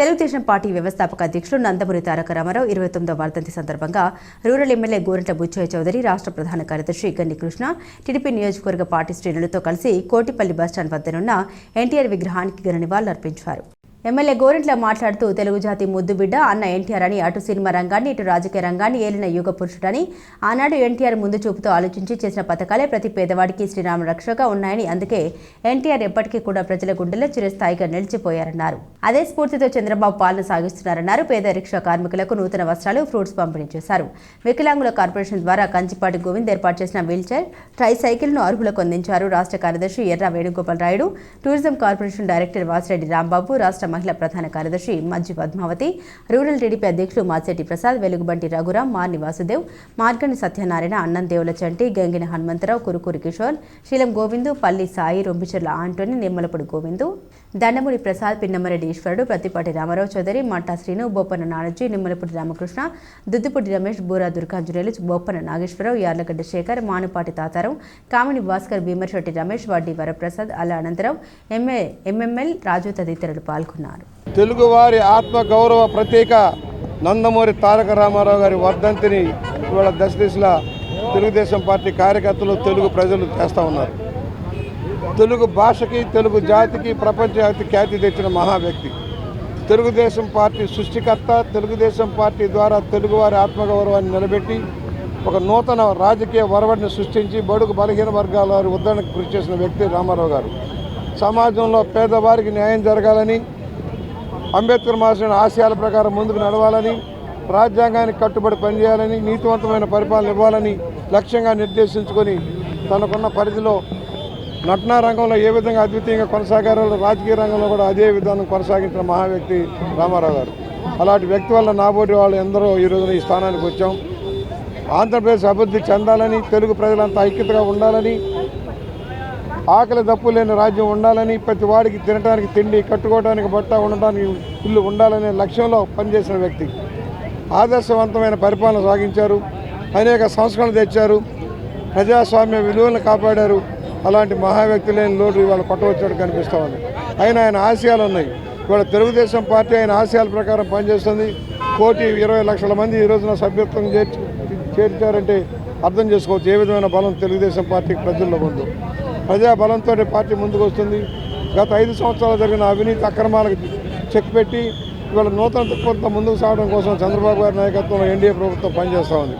Telugu Desam party వ్యవస్థాపక అధ్యక్షులు నందమూరి తారక రామారావు ఇరవై తొమ్మిదో వర్ధంతి సందర్భంగా రూరల్ ఎమ్మెల్యే గోరంట బుచ్చయ్య చౌదరి రాష్ట్ర ప్రధాన కార్యదర్శి గన్ని కృష్ణ టీడీపీ నియోజకవర్గ పార్టీ శ్రేణులతో కలిసి కోటిపల్లి బస్టాండ్ వద్దనున్న ఎన్టీఆర్ విగ్రహానికి ఘన నివాళులర్పించారు. ఎమ్మెల్యే గోరింట్ల మాట్లాడుతూ తెలుగు జాతి ముద్దుబిడ్డ అన్న ఎన్టీఆర్ అని అటు సినిమా రంగాన్ని ఇటు రాజకీయ రంగాన్ని ఏలిన యుగ పురుషుడని ఆనాడు ఎన్టీఆర్ ముందు చూపుతో ఆలోచించి చేసిన పథకాలే ప్రతి పేదవాడికి శ్రీరామ రక్షగా ఉన్నాయని అందుకే ఎన్టీఆర్ ఎప్పటికీ కూడా ప్రజల గుండెల్లో చిరస్థాయిగా నిలిచిపోయారన్నారు. అదే స్ఫూర్తితో చంద్రబాబు పాలన సాగిస్తున్నారన్నారు పేద రిక్షా కార్మికులకు నూతన వస్త్రాలు ఫ్రూట్స్ పంపిణీ చేశారు. వికలాంగుల కార్పొరేషన్ ద్వారా కంచిపాటి గోవింద్ ఏర్పాటు చేసిన వీల్చైర్ ట్రై సైకిల్ను అర్హులకు అందించారు రాష్ట్ర కార్యదర్శి Erra Venugopal Rayudu tourism corporation director Vasireddy Rambabu రాష్ట్ర మహిళా ప్రధాన కార్యదర్శి మజ్జి పద్మావతి రూరల్ టీడీపీ అధ్యక్షులు మాచెట్టి ప్రసాద్ వెలుగుబంటి రఘురాం మార్ని వాసుదేవ్ మార్గని సత్యనారాయణ అన్నం దేవుల చంటి గంగిన హనుమంతరావు కురుకూరి కిషోర్ శీలం గోవిందు పల్లి సాయి రొంబిచర్ల ఆంటోని నిమ్మలపూడి గోవిందు దండమూడి ప్రసాద్ పిన్నమరెడ్డి ఈశ్వరుడు ప్రతిపాటి రామారావు చౌదరి మట్టా శ్రీను బొప్పన నానజీ నిమ్మలపూడి రామకృష్ణ దుద్దుపూడి రమేష్ బూరా దుర్గాంజనేయులు బొప్పన నాగేశ్వరరావు యార్లగడ్డ శేఖర్ మానుపాటి తాతారం కామిని భాస్కర్ భీమర్శెట్టి రమేష్ వడ్డీ వరప్రసాద్ అలా అనంతరం ఎంఏ ఎంఎంఎల్ రాజు తదితరులు పాల్గొన్నారు. తెలుగువారి ఆత్మ గౌరవ ప్రతీక నందమూరి తారక రామారావు గారి వర్ధంతిని ఇవాళ దశ దిశలా తెలుగుదేశం పార్టీ కార్యకర్తలు తెలుగు ప్రజలు చేస్తూ ఉన్నారు. తెలుగు భాషకి తెలుగు జాతికి ప్రపంచ ఖ్యాతి తెచ్చిన మహా వ్యక్తి తెలుగుదేశం పార్టీ సృష్టికర్త తెలుగుదేశం పార్టీ ద్వారా తెలుగువారి ఆత్మగౌరవాన్ని నిలబెట్టి ఒక నూతన రాజకీయ వరవడిని సృష్టించి బడుగు బలహీన వర్గాల వారి ఉద్ధరణకు కృషి చేసిన వ్యక్తి రామారావు గారు. సమాజంలో పేదవారికి న్యాయం జరగాలని అంబేద్కర్ మహర్షి ఆశయాల ప్రకారం ముందుకు నడవాలని రాజ్యాంగానికి కట్టుబడి పనిచేయాలని నీతివంతమైన పరిపాలన ఇవ్వాలని లక్ష్యంగా నిర్దేశించుకొని తనకున్న పరిధిలో నటనా రంగంలో ఏ విధంగా అద్వితీయంగా కొనసాగారో రాజకీయ రంగంలో కూడా అదే విధానం కొనసాగించిన మహా వ్యక్తి రామారావు గారు. అలాంటి వ్యక్తి వల్ల నాబోటి వాళ్ళు ఎందరో ఈ రోజున ఈ స్థానానికి వచ్చాం. ఆంధ్రప్రదేశ్ అభివృద్ధి చెందాలని తెలుగు ప్రజలంతా ఐక్యతగా ఉండాలని ఆకలి దప్పు లేని రాజ్యం ఉండాలని ప్రతి వాడికి తినడానికి తిండి కట్టుకోవడానికి బట్ట ఉండడానికి ఇల్లు ఉండాలనే లక్ష్యంలో పనిచేసిన వ్యక్తి. ఆదర్శవంతమైన పరిపాలన సాగించారు. అనేక సంస్కరణలు తెచ్చారు. ప్రజాస్వామ్య విలువలను కాపాడారు. అలాంటి మహా వ్యక్తి లేని లోటు ఇవాళ కొట్టవచ్చాడు కనిపిస్తూ ఉంది. అయినా ఆయన ఆశయాలు ఉన్నాయి. ఇవాళ తెలుగుదేశం పార్టీ ఆయన ఆశయాల ప్రకారం పనిచేస్తుంది. కోటి ఇరవై లక్షల మంది ఈ రోజున సభ్యత్వం చేర్చి చేర్చారంటే అర్థం చేసుకోవచ్చు. ఏ విధమైన బలం తెలుగుదేశం పార్టీ ప్రజల్లో ఉందో. ప్రజాబలంతో పార్టీ ముందుకు వస్తుంది. గత ఐదు సంవత్సరాలు జరిగిన అవినీతి అక్రమాలకు చెక్ పెట్టి ఇవాళ నూతన దృక్పథంతో ముందుకు సాగడం కోసం చంద్రబాబు గారి నాయకత్వంలో ఎన్డీఏ ప్రభుత్వం పనిచేస్తూ ఉంది.